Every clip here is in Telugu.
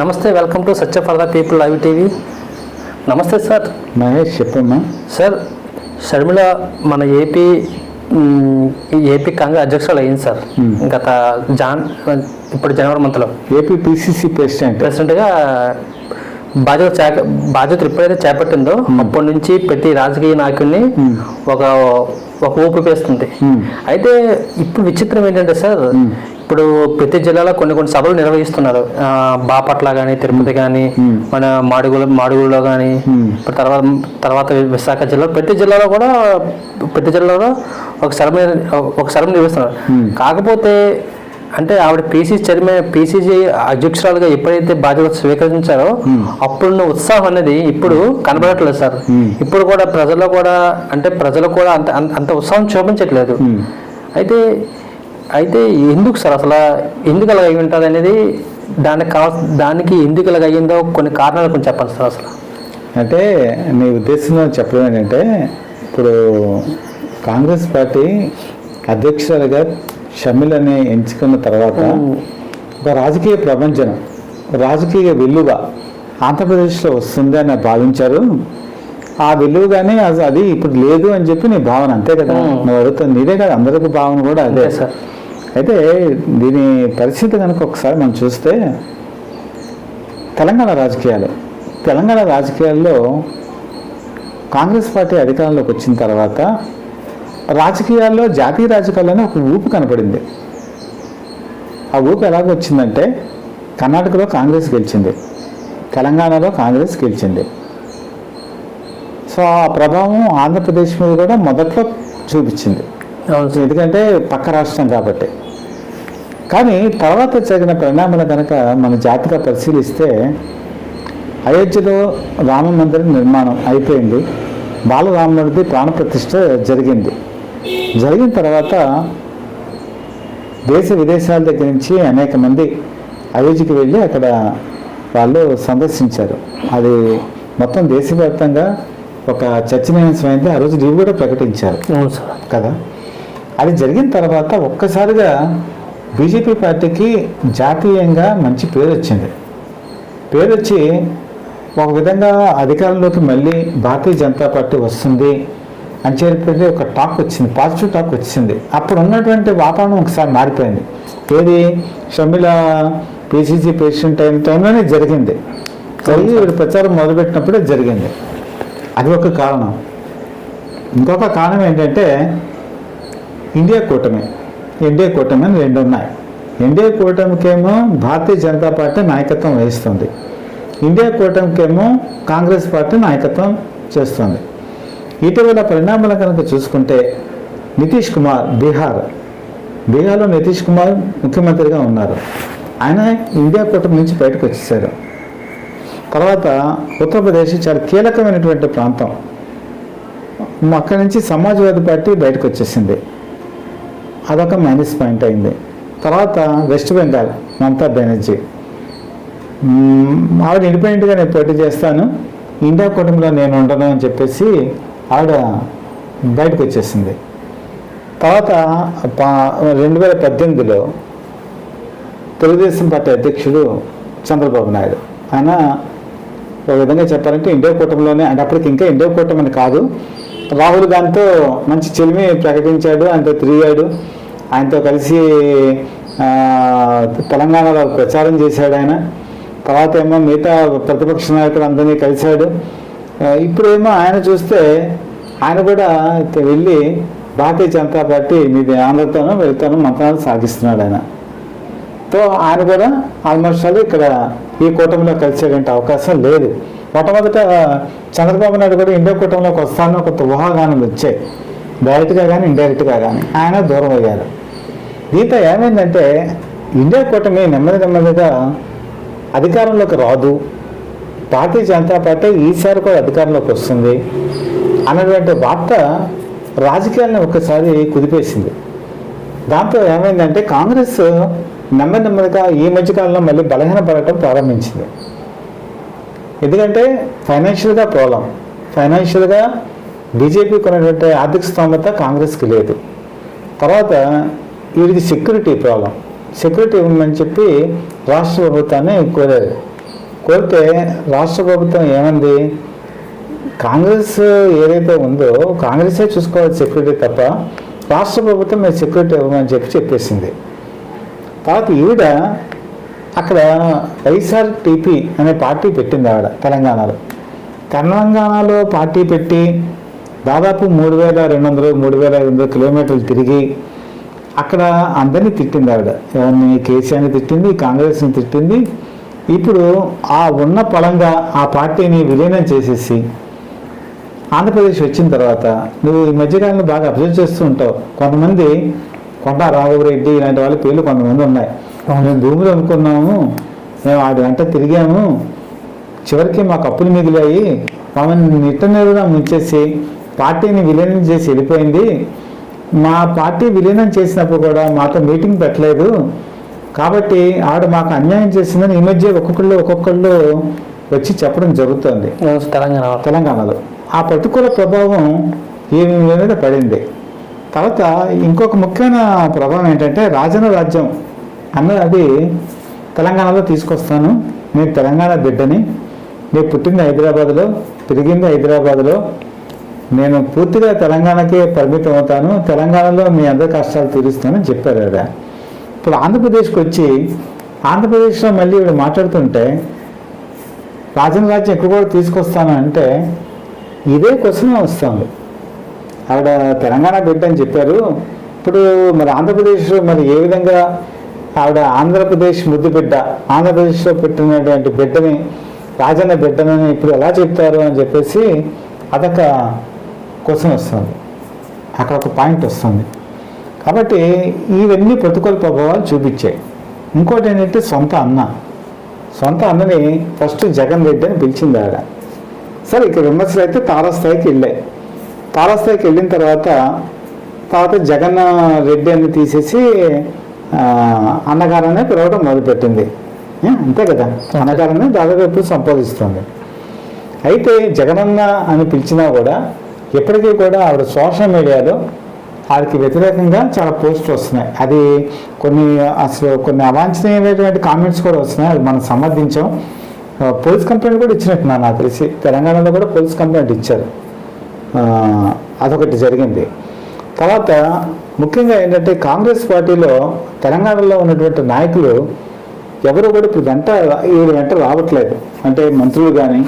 నమస్తే welcome to Satya for the people live TV. నమస్తే సార్. మహేష్ చెప్పమ్మా. సార్ షర్మిల మన ఏపీ ఏపీ కాంగ్రెస్ అధ్యక్షులు అయింది సార్. గత జాన్ ఇప్పుడు జనవరి మంత్లో. AP PCC president. ప్రెసిడెంట్గా బాధ్యత చేక బాధ్యతలు ఎప్పుడైతే చేపట్టిందో అప్పటి నుంచి ప్రతి రాజకీయ నాయకుడిని. ఒక ఒక ఊపు వేస్తుంది మ్. అయితే ఇప్పుడు విచిత్రం ఏంటంటే సార్ ఇప్పుడు ప్రతి జిల్లాలో కొన్ని కొన్ని సభలు నిర్వహిస్తున్నారు బాపట్ల కానీ తిరుపతి కానీ. మన మాడుగుల మాడుగులలో కానీ తర్వాత తర్వాత విశాఖ జిల్లా ప్రతి జిల్లాలో కూడా ప్రతి జిల్లాలో ఒక సభ ఒక సభ నిర్వహిస్తున్నారు. కాకపోతే అంటే ఆవిడ పీసీ చైర్మన్ పీసీసీ అధ్యక్షురాలుగా ఎప్పుడైతే బాధ్యత స్వీకరించారో అప్పుడున్న ఉత్సాహం అనేది ఇప్పుడు కనబడట్లేదు సార్. ఇప్పుడు కూడా ప్రజల్లో కూడా అంటే ప్రజలు కూడా అంత అంత- ఉత్సాహం చూపించట్లేదు. అయితే అయితే ఎందుకు సార్ అసలు ఎందుకు అలా అయి ఉంటుంది అనేది దానికి కావాల్సిన దానికి ఎందుకు ఇలాగ అయ్యిందో కొన్ని కారణాలు కొంచెం చెప్పండి సార్ అసలు. అంటే నీ ఉద్దేశంలో చెప్పడం ఏంటంటే ఇప్పుడు కాంగ్రెస్ పార్టీ అధ్యక్షురాలుగా షమిలని ఎంచుకున్న తర్వాత ఒక రాజకీయ ప్రపంచం రాజకీయ విలువ ఆంధ్రప్రదేశ్లో వస్తుంది అని భావించారు. ఆ విలువగానే అది- అది ఇప్పుడు లేదు అని చెప్పి నీ భావన అంతే కదా. నువ్వు అడుగుతుంది నీదే కదా అందరికి భావన కూడా అదే సార్. అయితే దీని పరిస్థితి కనుక ఒకసారి మనం చూస్తే తెలంగాణ రాజకీయాలు తెలంగాణ రాజకీయాల్లో కాంగ్రెస్ పార్టీ అధికారంలోకి వచ్చిన తర్వాత రాజకీయాల్లో జాతీయ రాజకీయాల్లోనే ఒక ఊపు కనపడింది. ఆ ఊపు ఎలాగ వచ్చిందంటే కర్ణాటకలో కాంగ్రెస్ గెలిచింది తెలంగాణలో కాంగ్రెస్ గెలిచింది. సో ఆ ప్రభావం ఆంధ్రప్రదేశ్ మీద కూడా మొదట్లో చూపించింది. ఎందుకంటే పక్క రాష్ట్రం కాబట్టి. కానీ తర్వాత జరిగిన పరిణామాలు కనుక మన జాతిగా పరిశీలిస్తే అయోధ్యలో రామ మందిరం నిర్మాణం అయిపోయింది. బాలరాముడిది ప్రాణప్రతిష్ఠ జరిగింది. జరిగిన తర్వాత దేశ విదేశాల దగ్గర నుంచి అనేక మంది అయోధ్యకి వెళ్ళి అక్కడ వాళ్ళు సందర్శించారు. అది మొత్తం దేశవ్యాప్తంగా ఒక చర్చనీయాంశమైంది ఆ రోజు లీవ్ కూడా ప్రకటించారు. కదా? అది జరిగిన తర్వాత ఒక్కసారిగా బీజేపీ పార్టీకి జాతీయంగా మంచి పేరు వచ్చింది. పేరు వచ్చి ఒక విధంగా అధికారంలోకి మళ్ళీ భారతీయ జనతా పార్టీ వస్తుంది అని చెప్పి ఒక టాక్ వచ్చింది పాజిటివ్ టాక్ వచ్చింది. అప్పుడు ఉన్నటువంటి వాతావరణం ఒకసారి మారిపోయింది. ఏది? షమిల పిసిసి ప్రెసిడెంట్ అయిన టైంలోనే జరిగింది. జరిగి వీడు ప్రచారం మొదలుపెట్టినప్పుడే జరిగింది. అది ఒక కారణం. ఇంకొక కారణం ఏంటంటే ఇండియా కూటమి ఎన్డీఏ కూటమి అని రెండు ఉన్నాయి. ఎన్డీఏ కూటమికేమో భారతీయ జనతా పార్టీ నాయకత్వం వహిస్తుంది. ఇండియా కూటమికేమో కాంగ్రెస్ పార్టీ నాయకత్వం చేస్తుంది. ఇటీవల పరిణామాలు కనుక చూసుకుంటే నితీష్ కుమార్ బీహార్ బీహార్లో నితీష్ కుమార్ ముఖ్యమంత్రిగా ఉన్నారు. ఆయన ఇండియా కూటమి నుంచి బయటకు వచ్చేసారు. తర్వాత ఉత్తరప్రదేశ్ చాలా కీలకమైనటువంటి ప్రాంతం. అక్కడి నుంచి సమాజ్వాదీ పార్టీ బయటకు వచ్చేసింది. అదొక మైనస్ పాయింట్ అయింది. తర్వాత వెస్ట్ బెంగాల్ మమతా బెనర్జీ. ఆవిడ ఇండిపెండెంట్గా నేను పోటీ చేస్తాను. ఇండియా కూటమిలో నేను ఉండను అని చెప్పేసి ఆవిడ బయటకు వచ్చేసింది. తర్వాత పా- రెండు వేల పద్దెనిమిదిలో తెలుగుదేశం పార్టీ అధ్యక్షుడు చంద్రబాబు నాయుడు. ఆయన ఒక విధంగా చెప్పాలంటే ఇండియా కూటమిలోనే అంటే అప్పటికి ఇంకా ఇండియా కూటమి అని కాదు. రాహుల్ గాంధీతో మంచి చెలిమి ప్రకటించాడు ఆయనతో తిరిగాడు. ఆయనతో కలిసి తెలంగాణలో ప్రచారం చేశాడు ఆయన. తర్వాత ఏమో మిగతా ప్రతిపక్ష నాయకులు అందరినీ కలిశాడు. ఇప్పుడేమో ఆయన చూస్తే ఆయన కూడా వెళ్ళి భారతీయ జనతా పార్టీ మీది ఆంధ్రతోనూ వెళ్తాను మంత్రాలు సాగిస్తున్నాడు ఆయన. తో ఆయన కూడా ఆల్మోస్ట్ ఆల్ ఇక్కడ ఈ కూటమిలో కలిసేటువంటి అవకాశం లేదు. మొట్టమొదట చంద్రబాబు నాయుడు కూడా ఇండియా కూటమిలోకి వస్తానో కొంత ఊహాగానాలు వచ్చాయి డైరెక్ట్గా కానీ ఇండైరెక్ట్గా కానీ ఆయన దూరం అయ్యారు. దీంతో ఏమైందంటే ఇండియా కూటమి నెమ్మది నెమ్మదిగా అధికారంలోకి రాదు. భారతీయ జనతా పార్టీ ఈసారి కూడా అధికారంలోకి వస్తుంది అన్నటువంటి వార్త రాజకీయాలను ఒక్కసారి కుదిపేసింది. దాంతో ఏమైందంటే కాంగ్రెస్ నెమ్మది నెమ్మదిగా ఈ మధ్యకాలంలో మళ్ళీ బలహీనపడటం ప్రారంభించింది. ఎందుకంటే ఫైనాన్షియల్గా ప్రాబ్లం ఫైనాన్షియల్గా బీజేపీకి ఉన్నటువంటి ఆర్థిక స్తోమత కాంగ్రెస్కి లేదు. తర్వాత వీడికి సెక్యూరిటీ ప్రాబ్లం సెక్యూరిటీ ఇవ్వమని చెప్పి రాష్ట్ర ప్రభుత్వాన్ని కోరారు. కోరితే రాష్ట్ర ప్రభుత్వం ఏమంది? కాంగ్రెస్ ఏదైతే ఉందో కాంగ్రెసే చూసుకోవాలి సెక్యూరిటీ తప్ప రాష్ట్ర ప్రభుత్వం మీరు సెక్యూరిటీ ఇవ్వమని చెప్పి చెప్పేసింది. తర్వాత ఈవిడ అక్కడ వైఎస్ఆర్టీపీ అనే పార్టీ పెట్టింది ఆవిడ తెలంగాణలో. తెలంగాణలో పార్టీ పెట్టి దాదాపు మూడు వేల రెండు వందలు మూడు వేల ఐదు వందల కిలోమీటర్లు తిరిగి అక్కడ అందరినీ తిట్టింది ఆవిడ. ఎవరిని కేసీఆర్ని తిట్టింది కాంగ్రెస్ని తిట్టింది. ఇప్పుడు ఆ ఉన్న పలంగా ఆ పార్టీని విలీనం చేసేసి ఆంధ్రప్రదేశ్ వచ్చిన తర్వాత నువ్వు ఈ మధ్యకాలంలో బాగా అబ్జర్వ్ చేస్తూ ఉంటావు. కొంతమంది కొండ రాఘవరెడ్డి ఇలాంటి వాళ్ళ పేర్లు కొంతమంది ఉన్నాయి. మేము భూములు అనుకున్నాము. మేము ఆడి వెంట తిరిగాము. చివరికి మాకు అప్పులు మిగిలాయి మమ్మల్ని నిట్టనేరుగా ముంచేసి పార్టీని విలీనం చేసి వెళ్ళిపోయింది. మా పార్టీ విలీనం చేసినప్పుడు కూడా మాతో మీటింగ్ పెట్టలేదు. కాబట్టి ఆవిడ మాకు అన్యాయం చేసిందని ఈ మధ్య ఒక్కొక్కళ్ళు ఒక్కొక్కళ్ళు వచ్చి చెప్పడం జరుగుతుంది. తెలంగాణ తెలంగాణలో. ఆ ప్రతికూల ప్రభావం ఈ మీద పడింది. తర్వాత ఇంకొక ముఖ్యమైన ప్రభావం ఏంటంటే రాజన రాజ్యం అన్నది అది తెలంగాణలో తీసుకొస్తాను. నేను తెలంగాణ బిడ్డని. నేను పుట్టింది హైదరాబాద్లో పెరిగింది హైదరాబాద్లో. నేను పూర్తిగా తెలంగాణకే పరిమితం అవుతాను. తెలంగాణలో మీ అందరి కష్టాలు తీరుస్తానని చెప్పారు కదా ఇప్పుడు ఆంధ్రప్రదేశ్కి వచ్చి ఆంధ్రప్రదేశ్లో మళ్ళీ ఈవిడ మాట్లాడుతుంటే రాజన రాజ్యం ఎక్కడ కూడా తీసుకొస్తాను అంటే ఇదే క్వశ్చన్ వస్తుంది. ఆవిడ తెలంగాణ బిడ్డ అని చెప్పారు. ఇప్పుడు మరి ఆంధ్రప్రదేశ్లో మరి ఏ విధంగా ఆవిడ ఆంధ్రప్రదేశ్ ముద్దు బిడ్డ ఆంధ్రప్రదేశ్లో పెట్టినటువంటి బిడ్డని రాజన్న బిడ్డనని ఇప్పుడు ఎలా చెప్తారు అని చెప్పేసి అదొక క్వశ్చన్ వస్తుంది. అక్కడ ఒక పాయింట్ వస్తుంది. కాబట్టి ఇవన్నీ ప్రతికూల ప్రభావాలు చూపించాయి. ఇంకోటి ఏంటంటే సొంత అన్న. సొంత అన్నని ఫస్ట్ జగన్ రెడ్డి అని పిలిచింది ఆవిడ. సరే ఇక విమర్శలు అయితే తారాస్థాయికి వెళ్ళాయి. తారాస్థాయికి వెళ్ళిన తర్వాత తర్వాత జగన్ రెడ్డి అని తీసేసి అన్నగారనే పిలవడం మొదలుపెట్టింది. అంతే కదా? అన్నగారనే దాదాపు ఎప్పుడు సంపాదిస్తుంది. అయితే జగనన్న అని పిలిచినా కూడా ఎప్పటికీ కూడా ఆవిడ సోషల్ మీడియాలో ఆవిడకి వ్యతిరేకంగా చాలా పోస్టులు వస్తున్నాయి. అది కొన్ని అసలు కొన్ని అవాంఛనీయమైనటువంటి కామెంట్స్ కూడా వస్తున్నాయి. అది మనం సమర్థించాం. పోలీస్ కంప్లైంట్ కూడా ఇచ్చినట్టున్నారు నాకు తెలిసి. తెలంగాణలో కూడా పోలీస్ కంప్లైంట్ ఇచ్చారు. అదొకటి జరిగింది. తర్వాత ముఖ్యంగా ఏంటంటే కాంగ్రెస్ పార్టీలో తెలంగాణలో ఉన్నటువంటి నాయకులు ఎవరు కూడా ఇప్పుడు వెంట ఈవిడ వెంట రావట్లేదు. అంటే మంత్రులు కానీ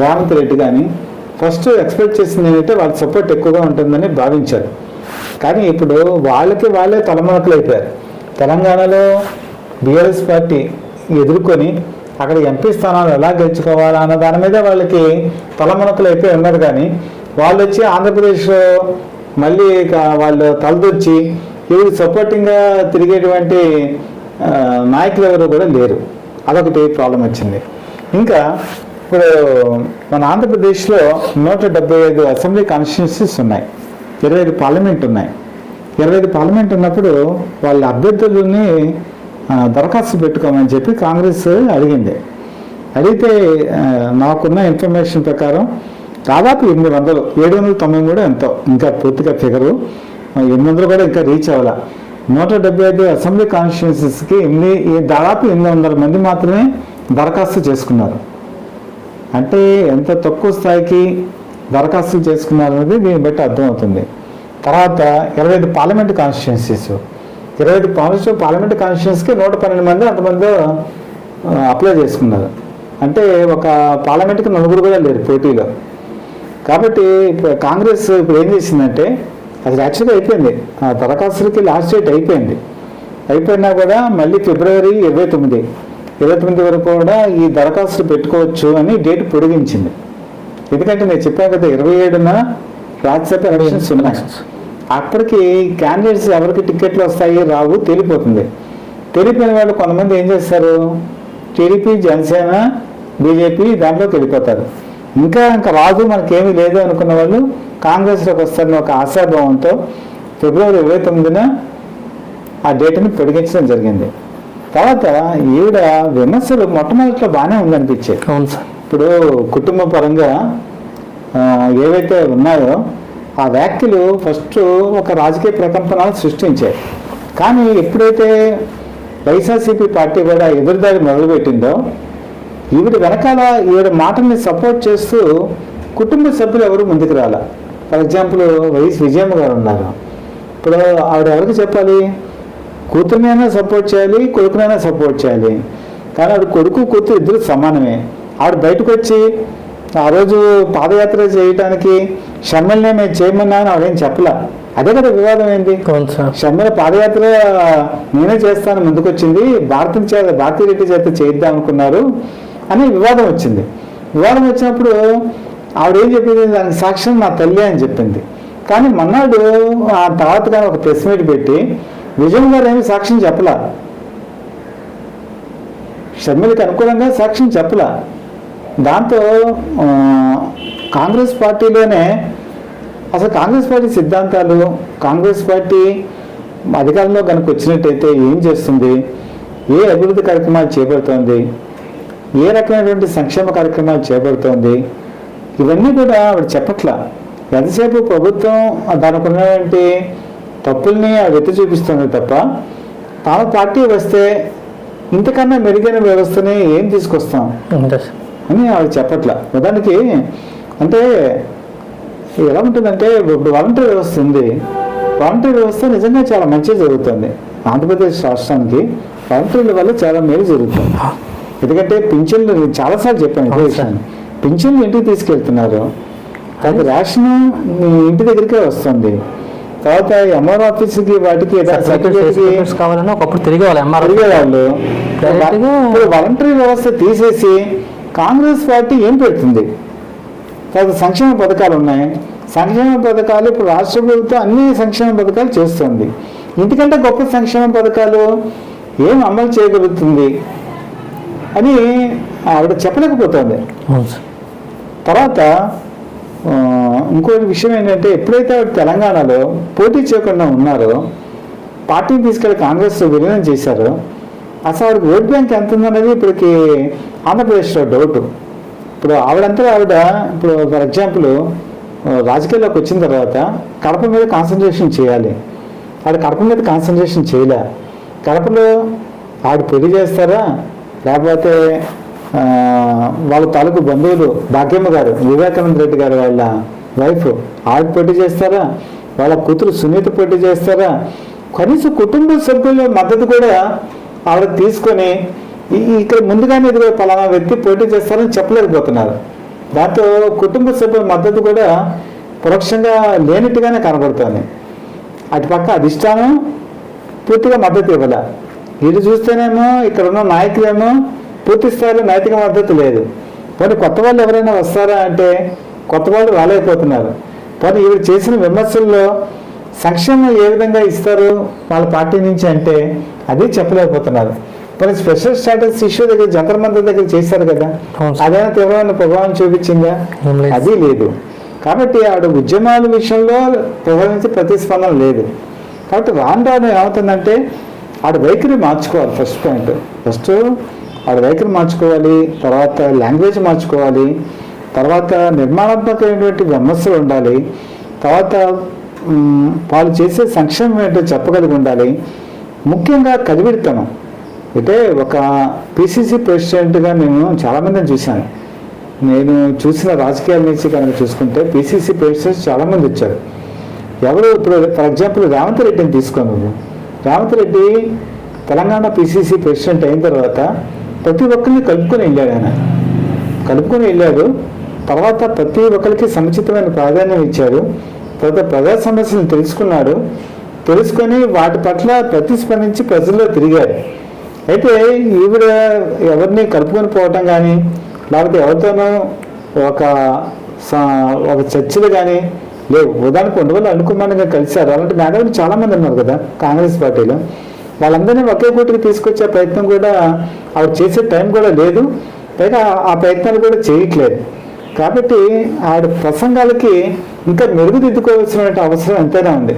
రేవంత్ రెడ్డి కానీ ఫస్ట్ ఎక్స్పెక్ట్ చేసింది ఏంటంటే వాళ్ళ సపోర్ట్ ఎక్కువగా ఉంటుందని భావించారు. కానీ ఇప్పుడు వాళ్ళకి వాళ్ళే తలమునకలు అయిపోయారు. తెలంగాణలో బీఆర్ఎస్ పార్టీ ఎదుర్కొని అక్కడ ఎంపీ స్థానాలు ఎలా గెలుచుకోవాలా అన్న దాని మీద వాళ్ళకి తలమునకలు అయిపోయి ఉన్నారు కానీ వాళ్ళు వచ్చి ఆంధ్రప్రదేశ్లో మళ్ళీ ఇక వాళ్ళు తలదొచ్చి ఇవి సపోర్టింగ్గా తిరిగేటువంటి నాయకులు ఎవరు కూడా లేరు. అదొకటి ప్రాబ్లం వచ్చింది. ఇంకా ఇప్పుడు మన ఆంధ్రప్రదేశ్లో నూట డెబ్బై ఐదు అసెంబ్లీ కాన్స్టిట్యున్సీస్ ఉన్నాయి. ఇరవై ఐదు పార్లమెంట్ ఉన్నాయి. ఇరవై ఐదు పార్లమెంట్ ఉన్నప్పుడు వాళ్ళ అభ్యర్థులని దరఖాస్తు పెట్టుకోమని చెప్పి కాంగ్రెస్ అడిగింది. అడిగితే నాకున్న ఇన్ఫర్మేషన్ ప్రకారం దాదాపు ఎనిమిది వందలు ఏడు వందల తొంభై మూడు ఎంతో. ఇంకా పూర్తిగా ఫిగరు. ఎనిమిది వందలు కూడా ఇంకా రీచ్ అవ్వాల? నూట డెబ్బై ఐదు అసెంబ్లీ కాన్స్టిట్యున్సీస్కి ఎనిమిది దాదాపు ఎనిమిది వందల మంది మాత్రమే దరఖాస్తు చేసుకున్నారు. అంటే ఎంత తక్కువ స్థాయికి దరఖాస్తులు చేసుకున్నారు అనేది దీన్ని బట్టి అర్థమవుతుంది. తర్వాత ఇరవై ఐదు పార్లమెంట్ కాన్స్టిట్యున్సీస్ ఇరవై ఐదు పార్లమెంట్ పార్లమెంట్ కాన్స్టిట్యున్సీకి నూట పన్నెండు మంది అంతమంది అప్లై చేసుకున్నారు. అంటే ఒక పార్లమెంట్కి నలుగురు కూడా లేరు పోటీలో. కాబట్టి కాంగ్రెస్ ఇప్పుడు ఏం చేసిందంటే అది యాక్చువల్గా అయిపోయింది. ఆ దరఖాస్తులకి లాస్ట్ డేట్ అయిపోయింది. అయిపోయినా కూడా మళ్ళీ ఫిబ్రవరి ఇరవై తొమ్మిది. ఇరవై తొమ్మిది వరకు కూడా ఈ దరఖాస్తులు పెట్టుకోవచ్చు అని డేట్ పొడిగించింది. ఎందుకంటే నేను చెప్పాను కదా ఇరవై ఏడున రాజ్యసభ ఎలక్షన్స్ ఉన్నాయి. అప్పటికి క్యాండిడేట్స్ ఎవరికి టికెట్లు వస్తాయి రావు తెలిపోతుంది. తెలిపోయిన వాళ్ళు కొంతమంది ఏం చేస్తారు? టీడీపీ జనసేన బీజేపీ దాంట్లోకి వెళ్ళిపోతారు. ఇంకా ఇంకా రాదు మనకేమీ లేదు అనుకున్న వాళ్ళు కాంగ్రెస్లోకి వస్తారని ఒక ఆశాభావంతో ఫిబ్రవరి ఇరవై తొమ్మిదిన ఆ డేట్ని పొడిగించడం జరిగింది. తర్వాత ఈవిడ విమర్శలు మొట్టమొదటిలో బాగానే ఉందనిపించాయి అవును సార్. ఇప్పుడు కుటుంబ పరంగా ఏవైతే ఉన్నాయో ఆ వ్యాఖ్యలు ఫస్ట్ ఒక రాజకీయ ప్రకంపనలు సృష్టించాయి. కానీ ఎప్పుడైతే వైఎస్ఆర్సీపీ పార్టీ కూడా ఎదురుదాడి మొదలుపెట్టిందో ఈవిడ వెనకాల ఈవిడ మాటల్ని సపోర్ట్ చేస్తూ కుటుంబ సభ్యులు ఎవరు ముందుకు రాల? ఫర్ ఎగ్జాంపుల్ వైఎస్ విజయమ్మ గారు ఉన్నారు. ఇప్పుడు ఆవిడ ఎవరికి చెప్పాలి? కూతురునైనా సపోర్ట్ చేయాలి కొడుకునైనా సపోర్ట్ చేయాలి. కానీ ఆవిడ కొడుకు కూతురు ఇద్దరు సమానమే. ఆవిడ బయటకు వచ్చి ఆ రోజు పాదయాత్ర చేయడానికి షర్మిల్నే మేము చేయమన్నా అని ఆవిడేం చెప్పలా? అదే కదా వివాదం ఏంటి షర్మిల పాదయాత్ర నేనే చేస్తాను ముందుకొచ్చింది. భారత చేత భారతీయ రెడ్డి చేత చేద్దాం అనుకున్నారు అని వివాదం వచ్చింది. వివాదం వచ్చినప్పుడు ఆవిడేం చెప్పింది? దానికి సాక్ష్యం నా తల్లి అని చెప్పింది. కానీ మన్నాడు ఆ తర్వాత కానీ ఒక ప్రెస్ మీట్ పెట్టి విజయం గారు ఏమి సాక్ష్యం చెప్పలా. షర్మిలకి అనుకూలంగా సాక్ష్యం చెప్పలా. దాంతో కాంగ్రెస్ పార్టీలోనే అసలు కాంగ్రెస్ పార్టీ సిద్ధాంతాలు కాంగ్రెస్ పార్టీ అధికారంలో కనుక వచ్చినట్టయితే ఏం చేస్తుంది? ఏ అభివృద్ధి కార్యక్రమాలు చేపడుతోంది? ఏ రకమైనటువంటి సంక్షేమ కార్యక్రమాలు చేపడుతోంది? ఇవన్నీ కూడా ఆవిడ చెప్పట్లా. ఎంతసేపు ప్రభుత్వం దానికి ఉన్నటువంటి తప్పుల్ని ఆవిడ ఎత్తి చూపిస్తుంది తప్ప తాను పార్టీ వస్తే ఇంతకన్నా మెరుగైన వ్యవస్థని ఏం తీసుకొస్తాం? అని ఆవిడ చెప్పట్ల. ఉదాహరణకి అంటే ఎలా ఉంటుందంటే ఇప్పుడు వాలంటీర్ వ్యవస్థ ఉంది. వాలంటీర్ వ్యవస్థ నిజంగా చాలా మంచి జరుగుతుంది. ఆంధ్రప్రదేశ్ రాష్ట్రానికి వాలంటీర్ల వల్ల చాలా మేలు జరుగుతుంది. ఎందుకంటే పింఛన్లు నేను చాలాసార్లు చెప్పాను ఇదే విషయాన్ని పింఛన్లు ఇంటికి తీసుకెళ్తున్నారు? తర్వాత రేషన్ మీ ఇంటి దగ్గరికే వస్తుంది. తర్వాత ఎంఆర్ ఆఫీస్కి వాటికి కావాలన్నా ఒకప్పుడు తిరిగి వాళ్ళు. ఎంఆర్ ఇప్పుడు వాలంటరీ వ్యవస్థ తీసేసి కాంగ్రెస్ పార్టీ ఏం పెడుతుంది? తర్వాత సంక్షేమ పథకాలు ఉన్నాయి. సంక్షేమ పథకాలు ఇప్పుడు రాష్ట్ర ప్రభుత్వం అన్ని సంక్షేమ పథకాలు చేస్తుంది. ఇంతకంటే గొప్ప సంక్షేమ పథకాలు ఏం అమలు చేయగలుగుతుంది? అని ఆవిడ చెప్పలేకపోతుంది. తర్వాత ఆ, ఇంకోటి విషయం ఏంటంటే ఎప్పుడైతే ఆవిడ తెలంగాణలో పోటీ చేయకుండా ఉన్నారో పార్టీని తీసుకెళ్ళి కాంగ్రెస్ విలీనం చేశారో అసలు ఆవిడకి ఓట్ బ్యాంక్ ఎంత ఉందన్నది ఇప్పటికి ఆంధ్రప్రదేశ్లో డౌట్. ఇప్పుడు ఆవిడంతా ఆవిడ ఇప్పుడు ఫర్ ఎగ్జాంపుల్ రాజకీయాల్లోకి వచ్చిన తర్వాత కడప మీద కాన్సన్ట్రేషన్ చేయాలి. ఆవిడ కడప మీద కాన్సన్ట్రేషన్ చేయలే. కడపలో ఆవిడ పెళ్ళి చేస్తారా? లేకపోతే వాళ్ళ తాలూకు బంధువులు భాగ్యమ్మ గారు వివేకానంద రెడ్డి గారు వాళ్ళ వైఫ్ ఆవిడ పోటీ చేస్తారా? వాళ్ళ కూతురు సునీత పోటీ చేస్తారా? కనీసం కుటుంబ సభ్యుల మద్దతు కూడా ఆవిడ తీసుకొని ఇక్కడ ముందుగానే ఇదిగో పలానా వ్యక్తి పోటీ చేస్తారని చెప్పలేకపోతున్నారు. దాంతో కుటుంబ సభ్యుల మద్దతు కూడా పరోక్షంగా లేనట్టుగానే కనబడుతోంది. అటుపక్క అధిష్టానం పూర్తిగా మద్దతు ఇవ్వలే. ఇది చూస్తేనేమో ఇక్కడ ఉన్న నాయకులేమో పూర్తి స్థాయిలో నైతిక మద్దతు లేదు. పోనీ కొత్త వాళ్ళు ఎవరైనా వస్తారా అంటే కొత్త వాళ్ళు రాలేకపోతున్నారు. పోనీ ఈవిడ చేసిన విమర్శల్లో సంక్షేమం ఏ విధంగా ఇస్తారు వాళ్ళ పార్టీ నుంచి అంటే అది చెప్పలేకపోతున్నారు. పోనీ స్పెషల్ స్టాటస్ ఇష్యూ దగ్గర జంతర్ మంతర్ దగ్గర చేశారు కదా. అదైనా తీవ్రమైన ప్రభావం చూపించిందా. అది లేదు. కాబట్టి ఆవిడ ఉద్యమాల విషయంలో ప్రవహించే ప్రతిస్పందన లేదు. కాబట్టి రాను రాను ఏమవుతుందంటే ఆడ వైఖరి మార్చుకోవాలి ఫస్ట్ పాయింట్ ఫస్ట్ ఆడ వైఖరి మార్చుకోవాలి తర్వాత లాంగ్వేజ్ మార్చుకోవాలి తర్వాత నిర్మాణాత్మకమైనటువంటి విమర్శలు ఉండాలి తర్వాత వాళ్ళు చేసే సంక్షేమం ఏంటో చెప్పగలిగి ఉండాలి. ముఖ్యంగా కలివిడితనం అయితే ఒక పిసిసి ప్రెసిడెంట్గా నేను చాలామందిని చూశాను. నేను చూసిన రాజకీయాల నుంచి కనుక చూసుకుంటే పిసిసి ప్రెసిడెంట్స్ చాలామంది వచ్చారు. ఎవరు ఇప్పుడు ఫర్ ఎగ్జాంపుల్ రేవంత్ రెడ్డిని తీసుకోను నువ్వు. రేవంత్ రెడ్డి తెలంగాణ పిసిసి ప్రెసిడెంట్ అయిన తర్వాత ప్రతి ఒక్కరిని కలుపుకొని వెళ్ళాడు ఆయన. కలుపుకొని వెళ్ళాడు. తర్వాత ప్రతి ఒక్కరికి సముచితమైన ప్రాధాన్యం ఇచ్చాడు. తర్వాత ప్రజా సమస్యలను తెలుసుకున్నాడు. తెలుసుకొని వాటి పట్ల ప్రతిస్పందించి ప్రజల్లో తిరిగాడు. అయితే ఈవిడ ఎవరిని కలుపుకొని పోవటం కానీ లేకపోతే ఎవరితోనో ఒక స- ఒక చర్చలు కానీ లేవు ఉదాహరణకు ఉండవల్లి అనుకుమానంగా కలిశారు. అలాంటి మేధావులు చాలా మంది ఉన్నారు కదా కాంగ్రెస్ పార్టీలో. వాళ్ళందరినీ ఒకే కూటికి తీసుకొచ్చే ప్రయత్నం కూడా ఆవిడ చేసే టైం కూడా లేదు. పైగా ఆ ప్రయత్నాలు కూడా చేయట్లేదు. కాబట్టి ఆవిడ ప్రసంగాలకి ఇంకా మెరుగుదిద్దుకోవాల్సిన అవసరం ఎంతైనా ఉంది.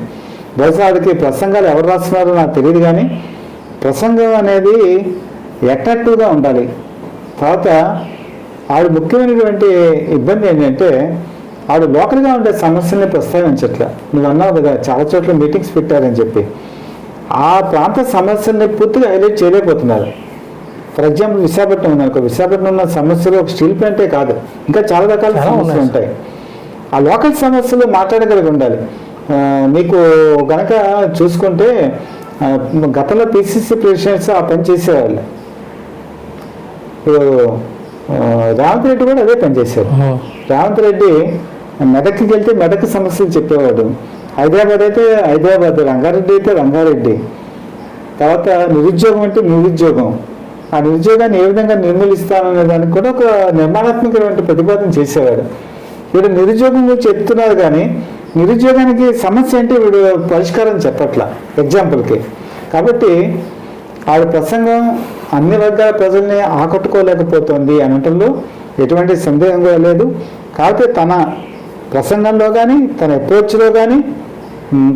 బహుశా ఆవిడకి ప్రసంగాలు ఎవరు రాస్తున్నారో నాకు తెలియదు కానీ ప్రసంగం అనేది అట్రాక్టివ్గా ఉండాలి. తర్వాత ఆవిడ ముఖ్యమైనటువంటి ఇబ్బంది ఏంటంటే ఆవిడ లోకల్గా ఉండే సమస్యల్ని ప్రస్తావించట్లే. నువ్వు అన్నావు కదా చాలా చోట్ల మీటింగ్స్ పెట్టారని చెప్పి. ఆ ప్రాంత సమస్యల్ని పూర్తిగా హైలైట్ చేయలేకపోతున్నారు. ఫర్ ఎగ్జాంపుల్ విశాఖపట్నం ఉంది అనుకో విశాఖపట్నం ఉన్న సమస్యలు ఒక స్టీల్ ప్లాంటే కాదు. ఇంకా చాలా రకాల సమస్యలు. ఉంటాయి. ఆ లోకల్ సమస్యలు మాట్లాడగలిగి ఉండాలి. మీకు గనక చూసుకుంటే గతంలో పిసిసి ప్రెసిడెంట్స్ ఆ పని చేసేవాళ్ళు. ఇప్పుడు రేవంత్ రెడ్డి కూడా అదే పని చేశారు. ఉమ్. రేవంత్ రెడ్డి మెదక్కి వెళ్తే మెదక్ సమస్యలు చెప్పేవాడు. హైదరాబాద్ అయితే హైదరాబాద్ రంగారెడ్డి అయితే రంగారెడ్డి. తర్వాత నిరుద్యోగం అంటే నిరుద్యోగం. ఆ నిరుద్యోగాన్ని ఏ విధంగా నిర్మూలిస్తాననే దానికి కూడా ఒక నిర్మాణాత్మకమైన ప్రతిపాదన చేసేవాడు. వీడు నిరుద్యోగం గురించి చెప్తున్నారు కానీ నిరుద్యోగానికి సమస్య అంటే వీడు పరిష్కారం చెప్పట్లా ఎగ్జాంపుల్కి. కాబట్టి ఆవిడ ప్రసంగం అన్ని వర్గాల ప్రజల్ని ఆకట్టుకోలేకపోతుంది అనటంలో ఎటువంటి సందేహం కూడా లేదు. కాకపోతే తన ప్రసంగంలో కానీ తన అప్రోచ్లో కానీ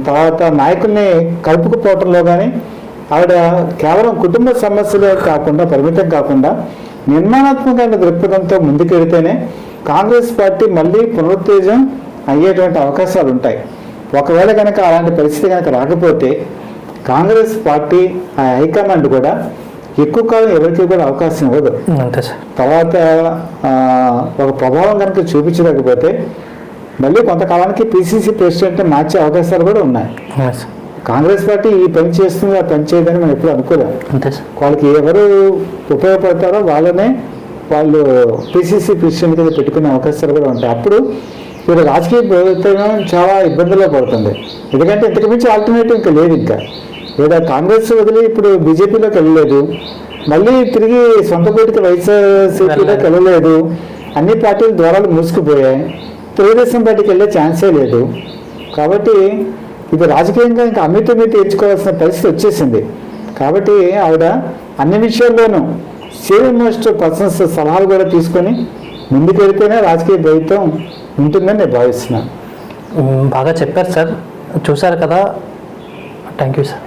తర్వాత నాయకుల్ని కలుపుకుపోవటంలో కానీ ఆవిడ కేవలం కుటుంబ సమస్యలే కాకుండా పరిమితం కాకుండా నిర్మాణాత్మకమైన దృక్పథంతో ముందుకెడితేనే కాంగ్రెస్ పార్టీ మళ్ళీ పునరుత్తేజం అయ్యేటువంటి అవకాశాలు ఉంటాయి. ఒకవేళ కనుక అలాంటి పరిస్థితి కనుక రాకపోతే కాంగ్రెస్ పార్టీ ఆ హైకమాండ్ కూడా ఎక్కువ కాలం ఎవరికి కూడా అవకాశం ఇవ్వదు. తర్వాత ఒక ప్రభావం కనుక చూపించలేకపోతే మళ్ళీ కొంతకాలానికి పిసిసి ప్రెసిడెంట్ని మార్చే అవకాశాలు కూడా ఉన్నాయి. కాంగ్రెస్ పార్టీ ఈ పని చేస్తుంది ఆ పని చేయదని మనం ఎప్పుడు అనుకోలేం వాళ్ళకి ఎవరు ఉపయోగపడతారో వాళ్ళనే వాళ్ళు పిసిసి ప్రెసిడెంట్ కింద పెట్టుకునే అవకాశాలు కూడా ఉంటాయి. అప్పుడు వీళ్ళ రాజకీయ ప్రభుత్వం చాలా ఇబ్బందుల్లో పడుతుంది. ఎందుకంటే ఇంతకు మించి ఆల్టర్నేటివ్ ఇంకా లేదు ఇంకా. లేదా కాంగ్రెస్ వదిలి ఇప్పుడు బీజేపీలోకి వెళ్ళలేదు. మళ్ళీ తిరిగి సొంత పోటీకి వైఎస్ఆర్సీపీలోకి వెళ్ళలేదు. అన్ని పార్టీల ద్వారాలు మూసుకుపోయాయి. తెలుగుదేశం పార్టీకి వెళ్ళే ఛాన్సే లేదు. కాబట్టి ఇది రాజకీయంగా ఇంకా అమిత మీద తెచ్చుకోవాల్సిన పరిస్థితి వచ్చేసింది. కాబట్టి ఆవిడ అన్ని విషయాల్లోనూ సీనియర్ మోస్ట్ పర్సన్స్ సలహాలు కూడా తీసుకొని ముందుకెళ్తేనే రాజకీయ ప్రభుత్వం ఉంటుందని నేను భావిస్తున్నాను. బాగా చెప్పారు సార్. చూశారు కదా. Thank you sir.